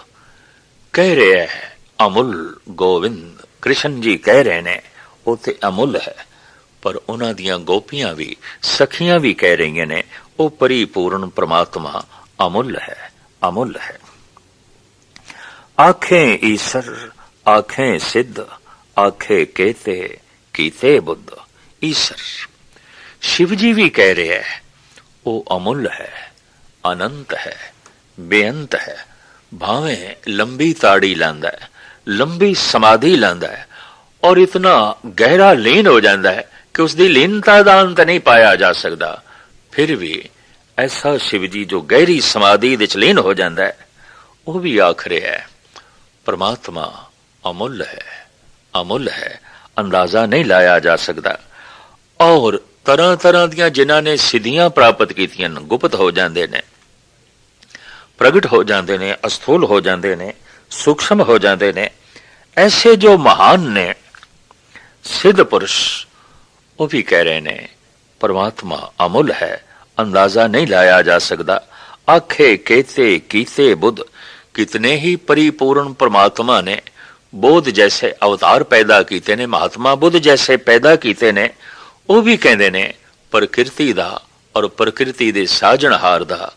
ਕਹਿ ਰਿਹਾ ਹੈ, ਅਮੁੱਲ ਗੋਵਿੰਦ। ਕ੍ਰਿਸ਼ਨ ਜੀ ਕਹਿ ਰਹੇ ਨੇ, ਉਹ ਤੇ ਅਮੁੱਲ ਹੈ। ਪਰ ਉਹਨਾਂ ਦੀਆਂ ਗੋਪੀਆਂ ਵੀ, ਸਖੀਆਂ ਵੀ ਕਹਿ ਰਹੀਆਂ ਨੇ, ਉਹ ਪਰਿਪੂਰਨ ਪ੍ਰਮਾਤਮਾ ਅਮੁੱਲ ਹੈ ਅਮੁੱਲ ਹੈ। ਆਖੇ ਈਸ਼ਰ, ਆਖੇ ਸਿੱਧ, ਆਖੇ ਕੇਤੇ, ਕੀਤੇ ਬੁੱਧ, ਈਸ਼ਰ। ਸ਼ਿਵ ਜੀ ਵੀ ਕਹਿ ਰਿਹਾ ਹੈ, ਉਹ ਅਮੁੱਲ ਹੈ, ਅਨੰਤ ਹੈ, ਬੇਅੰਤ ਹੈ, ਭਾਵੇਂ ਲੰਬੀ ਤਾੜੀ ਲਾਂਦਾ ਹੈ, ਲੰਬੀ ਸਮਾਧੀ ਲਾਂਦਾ ਹੈ, ਔਰ ਇਤਨਾ ਗਹਿਰਾ ਲੀਨ ਹੋ ਜਾਂਦਾ ਹੈ ਕਿ ਉਸ ਦੀ ਲੀਨਤਾ ਦਾ ਅੰਤ ਨਹੀਂ ਪਾਇਆ ਜਾ ਸਕਦਾ। ਫਿਰ ਵੀ ਐਸਾ ਸ਼ਿਵ ਜੀ ਜੋ ਗਹਿਰੀ ਸਮਾਧੀ ਵਿੱਚ ਲੀਨ ਹੋ ਜਾਂਦਾ ਹੈ, ਉਹ ਵੀ ਆਖ ਰਿਹਾ ਹੈ, ਪਰਮਾਤਮਾ ਅਮੁੱਲ ਹੈ ਅਮੁੱਲ ਹੈ, ਅੰਦਾਜ਼ਾ ਨਹੀਂ ਲਾਇਆ ਜਾ ਸਕਦਾ। ਔਰ ਤਰ੍ਹਾਂ ਤਰ੍ਹਾਂ ਦੀਆਂ ਜਿਨ੍ਹਾਂ ਨੇ ਸਿੱਧੀਆਂ ਪ੍ਰਾਪਤ ਕੀਤੀਆਂ ਨੇ, ਗੁਪਤ ਹੋ ਜਾਂਦੇ ਨੇ, ਪ੍ਰਗਟ ਹੋ ਜਾਂਦੇ ਨੇ, ਅਸਥੂਲ ਹੋ ਜਾਂਦੇ ਨੇ ਸੂਖਸ਼ਮ ਹੋ ਜਾਂਦੇ ਨੇ, ਐਸੇ ਜੋ ਮਹਾਨ ਨੇ, ਸਿੱਧ ਪੁਰਸ਼ ਉਹ ਵੀ ਕਹਿ ਰਹੇ ਨੇ, ਪਰਮਾਤਮਾ ਅਮੁੱਲ ਹੈ, ਅੰਦਾਜ਼ਾ ਨਹੀਂ ਲਾਇਆ ਜਾ ਸਕਦਾ। ਆਖੇ, ਕੇਤੇ, ਕੀਤੇ ਬੁੱਧ, ਕਿਤਨੇ ਹੀ ਪਰਿਪੂਰਨ ਪਰਮਾਤਮਾ ਨੇ। ਬੋਧ ਜੈਸੇ ਅਵਤਾਰ ਪੈਦਾ ਕੀਤੇ ਨੇ, ਮਹਾਤਮਾ ਬੁੱਧ ਜੈਸੇ ਪੈਦਾ ਕੀਤੇ ਨੇ। ਉਹ ਵੀ ਕਹਿੰਦੇ ਨੇ, ਪ੍ਰਕਿਰਤੀ ਦਾ ਔਰ ਪ੍ਰਕਿਰਤੀ ਦੇ ਸਾਜਣਹਾਰ ਦਾ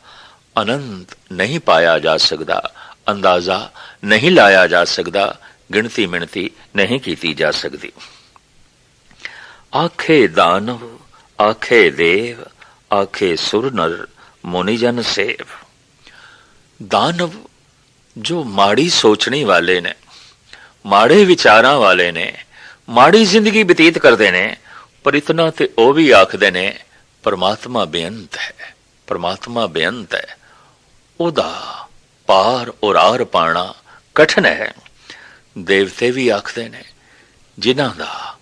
ਅਨੰਤ ਨਹੀਂ ਪਾਇਆ ਜਾ ਸਕਦਾ। ਅੰਦਾਜ਼ਾ ਨਹੀਂ ਲਾਇਆ ਜਾ ਸਕਦਾ। ਗਿਣਤੀ ਮਿਣਤੀ ਨਹੀਂ ਕੀਤੀ ਜਾ ਸਕਦੀ। ਆਖੇ ਦਾਨਵ ਆਖੇ ਦੇਵ, ਆਖੇ ਸੁਰ ਨਰ ਮੁਨੀ ਸੇਵ। ਦਾਨਵ ਜੋ ਮਾੜੀ ਸੋਚਣੀ ਵਾਲੇ ਨੇ, ਮਾੜੇ ਵਿਚਾਰਾਂ ਵਾਲੇ ਨੇ, ਮਾੜੀ ਜ਼ਿੰਦਗੀ ਬਤੀਤ ਕਰਦੇ ਨੇ, ਪਰ ਇਤਨਾ ਤੇ ਉਹ ਵੀ ਆਖਦੇ ਨੇ, ਪਰਮਾਤਮਾ ਬੇਅੰਤ ਹੈ, ਪਰਮਾਤਮਾ ਬੇਅੰਤ ਹੈ। ਉਹਦਾ ਪਾਰ ਔਰਾਰ ਪਾਣਾ ਕਠਨ ਹੈ। ਦੇਵਤੇ ਵੀ ਆਖਦੇ ਨੇ, ਜਿਨ੍ਹਾਂ ਦਾ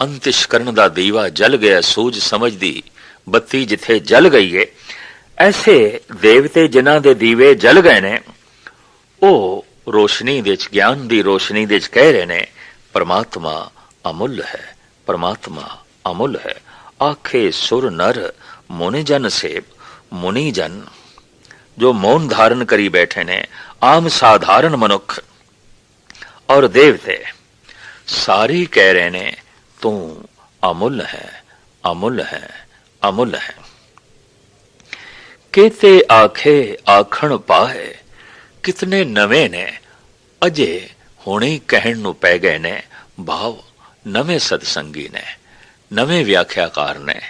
ਅੰਤਿਸ਼ਕਰਨ ਦਾ ਦੀਵਾ ਜਲ ਗਿਆ, ਸੂਝ ਸਮਝਦੀ, ਬੱਤੀ ਜਿੱਥੇ ਜਲ ਗਈ ਏ, ਐਸੇ ਦੇਵਤੇ ਜਿਨ੍ਹਾਂ ਦੇ ਦੀਵੇ ਜਲ ਗਏ ਨੇ, ਉਹ ਰੋਸ਼ਨੀ ਦੇ ਚ ਗਿਆਨ ਦੀ ਰੋਸ਼ਨੀ ਦੇ ਚ ਕਹਿ ਰਹੇ ਨੇ, ਪਰਮਾਤਮਾ ਅਮੁੱਲ ਹੈ, ਪਰਮਾਤਮਾ ਅਮੁੱਲ ਹੈ। ਆਖੇ ਸੁਰ ਨਰ ਮੁनि ਜਨ ਸੇਵ ਮੁनि ਜਨ, ਜੋ ਮੌਨ ਧਾਰਨ ਕਰੀ ਬੈਠੇ ਨੇ, ਆਮ ਸਾਧਾਰਨ ਮਨੁੱਖ ਔਰ ਦੇਵਤੇ। ਸਾਰੇ ਕਹਿ ਰਹੇ ਨੇ ਤੂੰ ਅਮੁੱਲ ਹੈ ਅਮੁੱਲ ਹੈ ਅਮੁੱਲ ਹੈ। ਕਿਤੇ ਆਖੇ ਆਖਣ ਪਾਏ ਕਿਤਨੇ ਨਵੇਂ ਨੇ, ਅਜੇ ਹੁਣੇ ਕਹਿਣ ਨੂੰ ਪੈ ਗਏ ਨੇ, ਭਾਵ ਨਵੇਂ ਸਤਸੰਗੀ ਨੇ, ਨਵੇਂ ਵਿਆਖਿਆਕਾਰ ਨੇ,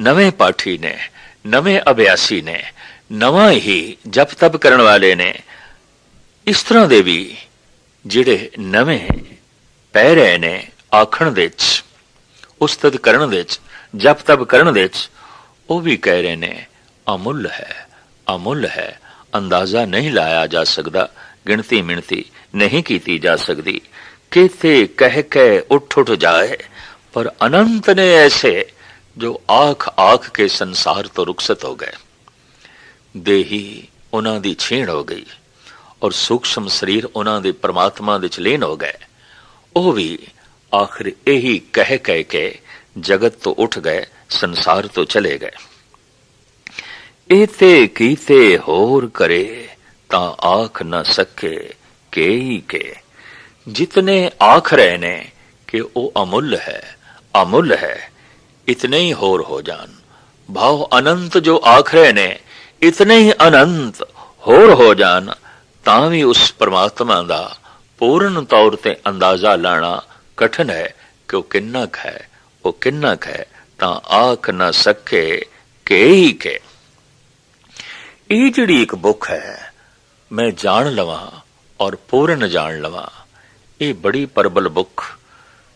ਨਵੇਂ ਪਾਠੀ ਨੇ, ਨਵੇਂ ਅਭਿਆਸੀ ਨੇ, ਨਵਾਂ ਹੀ ਜਪ ਤਪ ਕਰਨ ਵਾਲੇ ਨੇ। ਇਸ ਤਰ੍ਹਾਂ ਦੇ ਵੀ ਜਿਹੜੇ ਨਵੇਂ ਪੈ ਰਹੇ ਨੇ ਆਖਣ ਦੇ ਵਿੱਚ। ਉਸਤਤ ਕਰਨ ਵਿੱਚ, ਜਪ ਤਪ ਕਰਨ ਵਿੱਚ, ਉਹ ਵੀ ਕਹਿ ਰਹੇ ਨੇ, ਅਮੁੱਲ ਹੈ ਅਮੁੱਲ ਹੈ, ਅੰਦਾਜ਼ਾ ਨਹੀਂ ਲਾਇਆ ਜਾ ਸਕਦਾ, ਗਿਣਤੀ ਮਿਣਤੀ ਨਹੀਂ ਕੀਤੀ ਜਾ ਸਕਦੀ। ਕਿਤੇ ਕਹਿ ਕੇ ਉੱਠ ਉੱਠ ਜਾਏ, ਪਰ ਅਨੰਤ ਨੇ ਐਸੇ, ਜੋ ਆਖ ਆਖ ਕੇ ਸੰਸਾਰ ਤੋਂ ਰੁਖਸਤ ਹੋ ਗਏ। ਦੇਹੀ ਉਹਨਾਂ ਦੀ ਛੇੜ ਹੋ ਗਈ, ਔਰ ਸੂਖਸ਼ਮ ਸਰੀਰ ਉਹਨਾਂ ਦੇ ਪ੍ਰਮਾਤਮਾ ਦੇ ਚ ਲੀਨ ਹੋ ਗਏ। ਉਹ ਵੀ ਆਖਰ ਇਹੀ ਕਹਿ ਕਹਿ ਕੇ ਜਗਤ ਤੋਂ ਉੱਠ ਗਏ, ਸੰਸਾਰ ਤੋਂ ਚਲੇ ਗਏ। ਇਤੇ ਕੀਤੇ ਹੋਰ ਕਰੇ ਤਾਂ ਆਖ ਨਾ ਸਕੇ ਕੇਈ ਕੇ। ਜਿਤਨੇ ਆਖ ਰਹੇ ਨੇ ਕਿ ਉਹ ਅਮੁੱਲ ਹੈ ਅਮੁੱਲ ਹੈ, ਇਤਨੇ ਹੀ ਹੋਰ ਹੋ ਜਾਣ। ਭਾਵ ਅਨੰਤ ਜੋ ਆਖ ਰਹੇ ਨੇ, ਇਤਨੇ ਹੀ ਅਨੰਤ ਹੋਰ ਹੋ ਜਾਣ, ਤਾਂ ਵੀ ਉਸ ਪਰਮਾਤਮਾ ਦਾ ਪੂਰਨ ਤੌਰ ਤੇ ਅੰਦਾਜ਼ਾ ਲਾਣਾ ਕਠਨ ਹੈ ਕਿ ਉਹ ਕਿੰਨਾ ਕੁ ਹੈ, ਉਹ ਕਿੰਨਾ ਕੁ ਹੈ, ਤਾਂ ਆਖ ਨਾ ਸਕੇ ਕੇਈ ਕੇ। ਇਹ ਜਿਹੜੀ ਇੱਕ ਬੁੱਖ ਹੈ, ਮੈਂ ਜਾਣ ਲਵਾਂ ਔਰ ਪੂਰਨ ਜਾਣ ਲਵਾਂ, ਇਹ ਬੜੀ ਪਰਬਲ ਬੁੱਖ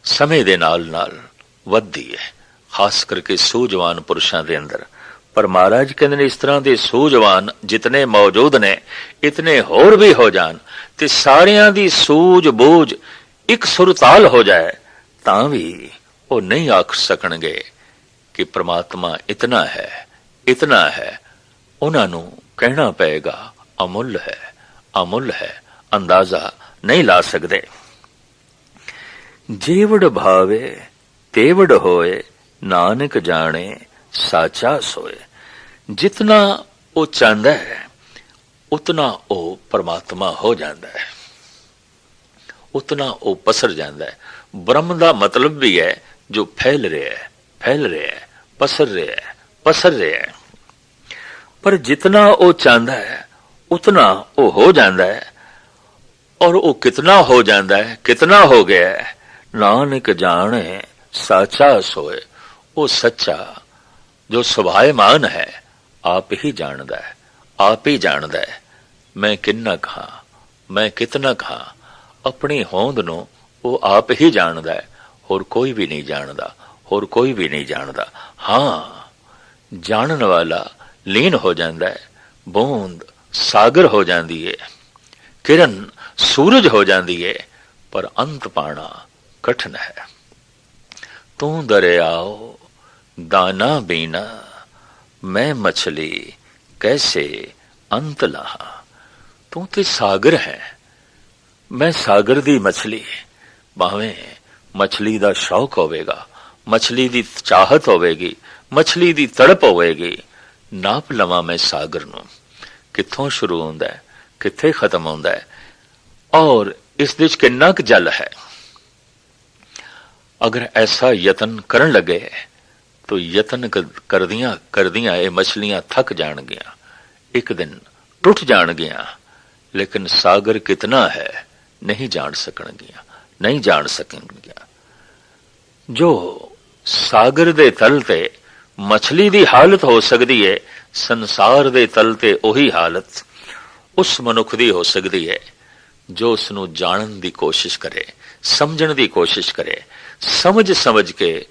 ਸਮੇਂ ਦੇ ਨਾਲ ਨਾਲ ਵੱਧਦੀ ਹੈ, ਖਾਸ ਕਰਕੇ ਸੂਝਵਾਨ ਪੁਰਸ਼ਾਂ ਦੇ ਅੰਦਰ। ਪਰ ਮਹਾਰਾਜ ਕਹਿੰਦੇ ਨੇ ਇਸ ਤਰ੍ਹਾਂ ਦੇ ਸੂਝਵਾਨ ਜਿਤਨੇ ਮੌਜੂਦ ਨੇ, ਇਤਨੇ ਹੋਰ ਵੀ ਹੋ ਜਾਣ ਤੇ ਸਾਰਿਆਂ ਦੀ ਸੂਝ ਬੂਝ ਇੱਕ ਸੁਰਤਾਲ ਹੋ ਜਾਏ, ਤਾਂ ਵੀ ਉਹ ਨਹੀਂ ਆਖ ਸਕਣਗੇ ਕਿ ਪ੍ਰਮਾਤਮਾ ਇਤਨਾ ਹੈ ਇਤਨਾ ਹੈ। ਉਹਨਾਂ ਨੂੰ ਕਹਿਣਾ ਪਏਗਾ, ਅਮੁੱਲ ਹੈ ਅਮੁੱਲ ਹੈ, ਅੰਦਾਜ਼ਾ ਨਹੀਂ ਲਾ ਸਕਦੇ। ਜੀਵੜ ਭਾਵੇ, ਤੇਵੜ ਹੋਏ, ਨਾਨਕ ਜਾਣੇ, ਸਾਚਾ ਸੋਏ। ਜਿਤਨਾ ਉਹ ਚਾਹੁੰਦਾ ਹੈ, ਉਤਨਾ ਉਹ ਪਰਮਾਤਮਾ ਹੋ ਜਾਂਦਾ ਹੈ। ਉਤਨਾ ਉਹ ਪਸਰ ਜਾਂਦਾ ਹੈ। ਬ੍ਰਹਮ ਦਾ ਮਤਲਬ ਵੀ ਹੈ, ਜੋ ਫੈਲ ਰਿਹਾ ਹੈ, ਫੈਲ ਰਿਹਾ ਹੈ, ਪਸਰ ਰਿਹਾ ਹੈ, ਪਸਰ ਰਿਹਾ ਹੈ। ਪਰ ਜਿਤਨਾ ਉਹ ਚਾਹੁੰਦਾ ਹੈ, ਉਤਨਾ ਉਹ ਹੋ ਜਾਂਦਾ ਹੈ। ਔਰ ਉਹ ਕਿਤਨਾ ਹੋ ਜਾਂਦਾ ਹੈ, ਕਿਤਨਾ ਹੋ ਗਿਆ ਹੈ, ਨਾਨਕ ਜਾਣੇ ਸਾਚਾ ਸੋਏ, ਉਹ ਸੱਚਾ, ਜੋ ਸੁਭਾਇਮਾਨ ਹੈ, ਆਪ ਹੀ ਜਾਣਦਾ ਹੈ, ਆਪ ਹੀ ਜਾਣਦਾ ਹੈ, ਮੈਂ ਕਿੰਨਾ ਕਹਾ, ਮੈਂ ਕਿਤਨਾ ਕਹਾ ਆਪਣੀ ਹੋਂਦ ਨੂੰ ਉਹ ਆਪ ਹੀ ਜਾਣਦਾ ਹੈ। ਹੋਰ ਕੋਈ ਵੀ ਨਹੀਂ ਜਾਣਦਾ, ਹੋਰ ਕੋਈ ਵੀ ਨਹੀਂ ਜਾਣਦਾ। ਹਾਂ, ਜਾਣਨ ਵਾਲਾ ਲੀਨ ਹੋ ਜਾਂਦਾ ਹੈ, ਬੂੰਦ ਸਾਗਰ ਹੋ ਜਾਂਦੀ ਹੈ, ਕਿਰਨ ਸੂਰਜ ਹੋ ਜਾਂਦੀ ਹੈ, ਪਰ ਅੰਤ ਪਾਣਾ ਕਠਨ ਹੈ। ਤੂੰ ਦਰਿਆਓ, ਦਾਨਾ ਬੀਨਾ, ਮੈਂ ਮਛਲੀ, ਕੈਸੇ ਅੰਤ ਲਾਹਾ? ਤੂੰ ਤੇ ਸਾਗਰ ਹੈ। ਮੈਂ ਸਾਗਰ ਦੀ ਮਛਲੀ। ਭਾਵੇਂ ਮਛਲੀ ਦਾ ਸ਼ੌਕ ਹੋਵੇਗਾ, ਮਛਲੀ ਦੀ ਚਾਹਤ ਹੋਵੇਗੀ, ਮਛਲੀ ਦੀ ਤੜਪ ਹੋਵੇਗੀ, ਨਾਪ ਲਵਾਂ ਮੈਂ ਸਾਗਰ ਨੂੰ। ਕਿੱਥੋਂ ਸ਼ੁਰੂ ਹੁੰਦਾ ਹੈ? ਕਿੱਥੇ ਖਤਮ ਹੁੰਦਾ ਹੈ? ਔਰ ਇਸ ਵਿੱਚ ਕਿੰਨਾ ਕੁ ਜਲ ਹੈ? ਅਗਰ ਐਸਾ ਯਤਨ ਕਰਨ ਲੱਗੇ, ਤੋ ਯਤਨ ਕਰਦੀਆਂ ਕਰਦੀਆਂ ਇਹ ਮਛਲੀਆਂ ਥੱਕ ਜਾਣਗੀਆਂ। ਇੱਕ ਦਿਨ ਟੁੱਟ ਜਾਣਗੀਆਂ। ਲੇਕਿਨ ਸਾਗਰ ਕਿਤਨਾ ਹੈ? ਨਹੀਂ ਜਾਣ ਸਕਣਗੀਆਂ, ਨਹੀਂ ਜਾਣ ਸਕਣਗੀਆਂ। ਜੋ ਸਾਗਰ ਦੇ ਤਲ ਤੇ ਮੱਛਲੀ ਦੀ ਹਾਲਤ ਹੋ ਸਕਦੀ ਹੈ ਸੰਸਾਰ ਦੇ ਤਲ ਤੇ ਉਹੀ ਹਾਲਤ ਉਸ ਮਨੁੱਖ ਦੀ ਹੋ ਸਕਦੀ ਹੈ ਜੋ ਉਸ ਨੂੰ ਜਾਣਨ ਦੀ ਕੋਸ਼ਿਸ਼ ਕਰੇ, ਸਮਝਣ ਦੀ ਕੋਸ਼ਿਸ਼ ਕਰੇ। ਸਮਝ ਸਮਝ ਕੇ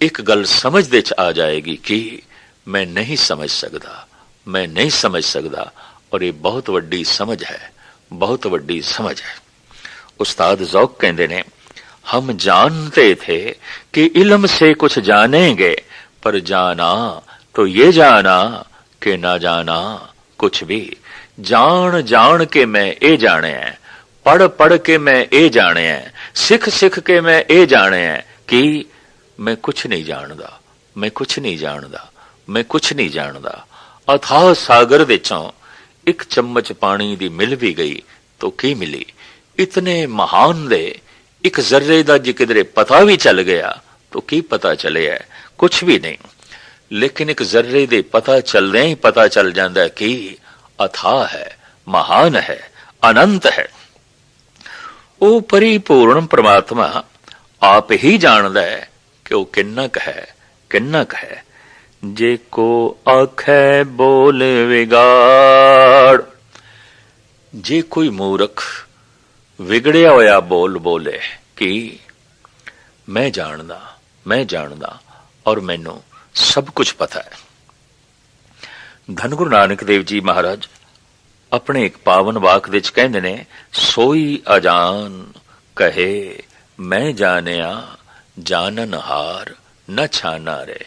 ਇੱਕ ਗੱਲ ਸਮਝ ਦੇ ਚ ਆ ਜਾਏਗੀ ਕਿ ਮੈਂ ਨਹੀਂ ਸਮਝ ਸਕਦਾ, ਮੈਂ ਨਹੀਂ ਸਮਝ ਸਕਦਾ ਔਰ ਇਹ ਬਹੁਤ ਵੱਡੀ ਸਮਝ ਹੈ, ਬਹੁਤ ਵੱਡੀ ਸਮਝ ਹੈ। ਉਸਤਾਦ ਜ਼ੌਕ ਕਹਿੰਦੇ ਨੇ हम जानते थे कि इल्म से कुछ जानेंगे पर जाना तो ये जाना कि ना जाना कुछ भी जान जान के मैं ए जाने हैं पढ़ पढ़ के मैं ए जाने हैं सिख सिख के मैं ए जाने हैं कि मैं कुछ नहीं जानदा मैं कुछ नहीं जानदा ਮੈਂ ਕੁਝ ਨਹੀਂ ਜਾਣਦਾ ਅਥਾਹ ਸਾਗਰ ਵਿੱਚੋਂ ਇੱਕ ਚਮਚ ਪਾਣੀ ਦੀ ਮਿਲ ਵੀ ਗਈ ਤਾਂ ਕੀ ਮਿਲੀ ਇਤਨੇ ਮਹਾਨ ਦੇ। ਇੱਕ ਜ਼ਰਰੇ ਦਾ ਜੇ ਕਿਧਰੇ ਪਤਾ ਵੀ ਚੱਲ ਗਿਆ, ਤਾਂ ਕੀ ਪਤਾ ਚੱਲਿਆ? ਕੁਝ ਵੀ ਨਹੀਂ। ਲੇਕਿਨ ਇੱਕ ਜ਼ਰਰੇ ਦੇ ਪਤਾ ਚੱਲਦੇ ਹੀ ਪਤਾ ਚੱਲ ਜਾਂਦਾ ਕਿ ਅਥਾਹ ਹੈ, ਮਹਾਨ ਹੈ, ਅਨੰਤ ਹੈ। ਉਹ ਪਰਿਪੂਰਨ ਪ੍ਰਮਾਤਮਾ ਆਪ ਹੀ ਜਾਣਦਾ ਹੈ ਕਿ ਉਹ ਕਿੰਨਾ ਕੁ ਹੈ, ਕਿੰਨਾ ਕੁ ਹੈ। ਜੇ ਕੋ ਆਖੈ ਬੋਲ ਵਿਗਾੜ, ਜੇ ਕੋਈ ਮੂਰਖ ਵਿਗੜਿਆ ਹੋਇਆ ਬੋਲ ਬੋਲੇ ਕਿ ਮੈਂ ਜਾਣਦਾ ਮੈਂ ਜਾਣਦਾ ਔਰ ਮੈਨੂੰ ਸਭ ਕੁਝ ਪਤਾ ਹੈ। ਧੰਨ ਗੁਰੂ ਨਾਨਕ ਦੇਵ ਜੀ ਮਹਾਰਾਜ, ਆਪਣੇ ਇੱਕ ਪਾਵਨ ਵਾਕ ਵਿੱਚ ਕਹਿੰਦੇ ਨੇ, ਸੋਈ ਅਜਾਨ ਕਹੇ, ਮੈਂ ਜਾਣਿਆ, ਜਾਣਨ ਹਾਰ ਨ ਛਾਨਾ ਰੇ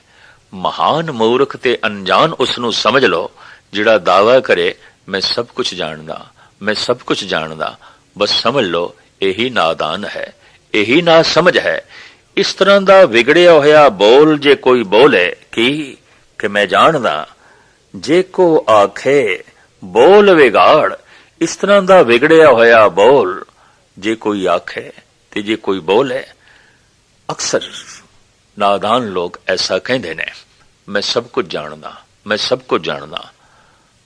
ਮਹਾਨ ਮੂਰਖ ਤੇ ਅਣਜਾਣ ਉਸ ਨੂੰ ਸਮਝ ਲਓ, ਜਿਹੜਾ ਦਾਵਾ ਕਰੇ, ਮੈਂ ਸਭ ਕੁਝ ਜਾਣਦਾ, ਮੈਂ ਸਭ ਕੁਝ ਜਾਣਦਾ ਬਸ ਸਮਝ ਲਓ, ਇਹੀ ਨਾਦਾਨ ਹੈ। ਇਹੀ ਨਾ ਸਮਝ ਹੈ। ਇਸ ਤਰ੍ਹਾਂ ਦਾ ਵਿਗੜਿਆ ਹੋਇਆ ਬੋਲ ਜੇ ਕੋਈ ਬੋਲੇ, ਕੀ? ਕਿ ਮੈਂ ਜਾਣਦਾ, ਜੇ ਕੋ ਆਖੇ, ਬੋਲ ਵਿਗਾੜ। ਇਸ ਤਰ੍ਹਾਂ ਦਾ ਵਿਗੜਿਆ ਹੋਇਆ ਬੋਲ, ਜੇ ਕੋਈ ਆਖੇ ਤੇ ਜੇ ਕੋਈ ਬੋਲੇ, ਅਕਸਰ ਨਾਦਾਨ ਲੋਕ ਐਸਾ ਕਹਿੰਦੇ ਨੇ, ਮੈਂ ਸਭ ਕੁਝ ਜਾਣਦਾ, ਮੈਂ ਸਭ ਕੁਝ ਜਾਣਦਾ,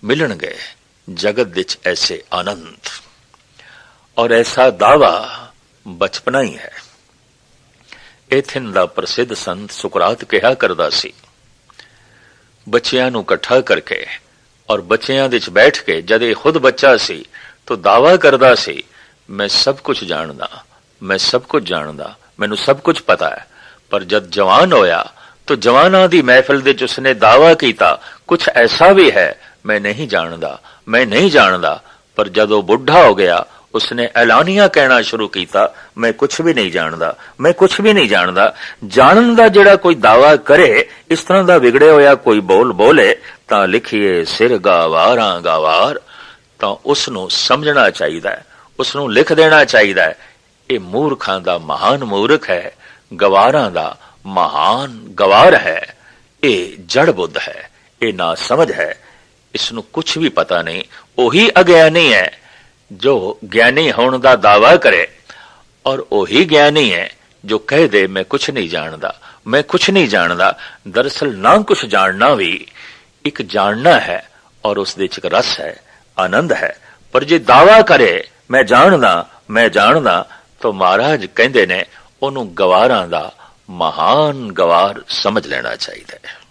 ਮਿਲਣਗੇ ਜਗਤ ਵਿੱਚ ਐਸੇ ਆਨੰਦ। ਔਰ ਐਸਾ ਦਾਵਾ ਬਚਪਨਾ ਹੀ ਹੈ। ਇਥਿਨ ਦਾ ਪ੍ਰਸਿੱਧ ਸੰਤ ਸੁਕਰਾਤ ਕਿਹਾ ਕਰਦਾ ਸੀ। ਬੱਚਿਆਂ ਨੂੰ ਇਕੱਠਾ ਕਰਕੇ ਔਰ ਬੱਚਿਆਂ ਦੇ ਵਿੱਚ ਬੈਠ ਕੇ ਜਦ ਇਹ ਖੁਦ ਬੱਚਾ ਸੀ ਤਾਂ ਦਾਵਾ ਕਰਦਾ ਸੀ, ਮੈਂ ਸਭ ਕੁਝ ਜਾਣਦਾ, ਮੈਂ ਸਭ ਕੁਝ ਜਾਣਦਾ, ਮੈਨੂੰ ਸਭ ਕੁਝ ਪਤਾ ਹੈ, ਪਰ ਜਦ ਜਵਾਨ ਹੋਇਆ ਤਾਂ ਜਵਾਨਾਂ ਦੀ ਮਹਿਫਿਲ ਦੇ ਵਿੱਚ ਉਸਨੇ ਦਾਵਾ ਕੀਤਾ ਕੁਝ ਐਸਾ ਵੀ ਹੈ, ਮੈਂ ਨਹੀਂ ਜਾਣਦਾ, ਮੈਂ ਨਹੀਂ ਜਾਣਦਾ, ਪਰ ਜਦੋਂ ਬੁੱਢਾ ਹੋ ਗਿਆ ਉਸਨੇ ਐਲਾਨੀਆਂ ਕਹਿਣਾ ਸ਼ੁਰੂ ਕੀਤਾ, ਮੈਂ ਕੁਝ ਵੀ ਨਹੀਂ ਜਾਣਦਾ, ਮੈਂ ਕੁਝ ਵੀ ਨਹੀਂ ਜਾਣਦਾ। ਜਾਣਨ ਦਾ ਜਿਹੜਾ ਕੋਈ ਦਾਵਾ ਕਰੇ, ਇਸ ਤਰ੍ਹਾਂ ਦਾ ਵਿਗੜਿਆ ਹੋਇਆ ਕੋਈ ਬੋਲ ਬੋਲੇ, ਤਾਂ ਲਿਖੀਏ, ਸਿਰ ਗਾਵਾਰਾਂ ਗਾਵਾਰ। ਤਾਂ ਉਸ ਨੂੰ ਸਮਝਣਾ ਚਾਹੀਦਾ ਹੈ ਉਸ ਨੂੰ ਲਿਖ ਦੇਣਾ ਚਾਹੀਦਾ ਹੈ, ਇਹ ਮੂਰਖਾਂ ਦਾ ਮਹਾਨ ਮੂਰਖ ਹੈ, ਗਵਾਰਾਂ ਦਾ ਮਹਾਨ ਗਵਾਰ ਹੈ, ਇਹ ਜੜ ਬੁੱਧ ਹੈ, ਇਹ ਨਾ ਸਮਝ ਹੈ ਇਸ ਨੂੰ ਕੁਝ ਵੀ ਪਤਾ ਨਹੀਂ, ਉਹੀ ਅਗਿਆਨੀ ਹੈ। ਜੋ ਗਿਆਨੀ ਹੋਣ ਦਾ ਦਾਵਾ ਕਰੇ ਔਰ ਉਹੀ ਗਿਆਨੀ ਹੈ ਜੋ ਕਹਿ ਦੇ, ਮੈਂ ਕੁਝ ਨਹੀਂ ਜਾਣਦਾ, ਮੈਂ ਕੁਝ ਨਹੀਂ ਜਾਣਦਾ, ਦਰਅਸਲ ਨਾ ਕੁਝ ਜਾਣਨਾ ਵੀ ਇੱਕ ਜਾਣਨਾ ਹੈ ਔਰ ਉਸ ਦੇ ਵਿੱਚ ਰਸ ਹੈ, ਆਨੰਦ ਹੈ। ਪਰ ਜੇ ਦਾਵਾ ਕਰੇ, ਮੈਂ ਜਾਣਦਾ ਮੈਂ ਜਾਣਦਾ, ਤਾਂ ਮਹਾਰਾਜ ਕਹਿੰਦੇ ਨੇ, ਉਹਨੂੰ ਗਵਾਰਾਂ ਦਾ ਮਹਾਨ ਗਵਾਰ ਸਮਝ ਲੈਣਾ ਚਾਹੀਦਾ ਹੈ।